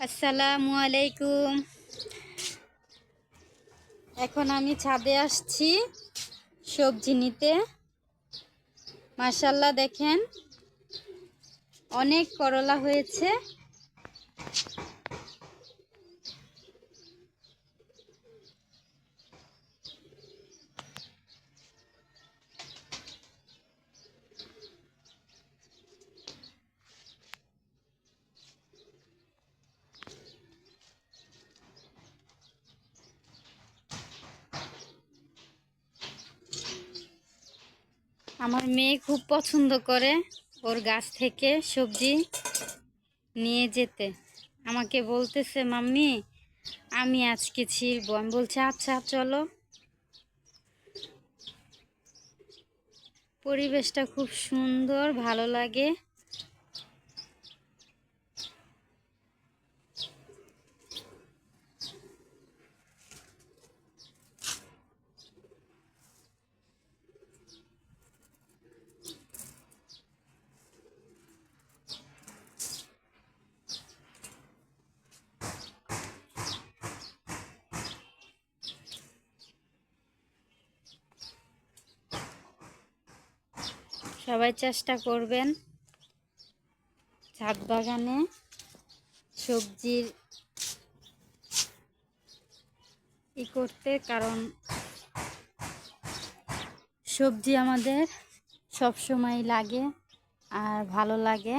আসসালামু আলাইকুম। এখন আমি ছাদে আসছি সবজি নিতে। মার্শাল্লাহ দেখেন অনেক করলা হয়েছে। আমার মেয়ে খুব পছন্দ করে ওর গাছ থেকে সবজি নিয়ে যেতে। আমাকে বলতেছে, মাম্মি, আমি আজকে ছিড়ব। আমি বলছি আচ্ছা চলো। পরিবেশটা খুব সুন্দর, ভালো লাগে। সবাই চেষ্টা করবেন। ছাদ বাগানে সবজির ই করতে, কারণ সবজি আমাদের সব সময় লাগে আর ভালো লাগে।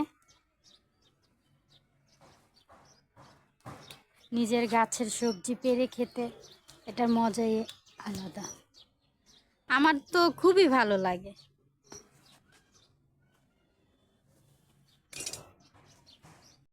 নিজের গাছের সবজি পেরে খেতে এটার মজাই আলাদা। আমার তো খুবই ভালো লাগে।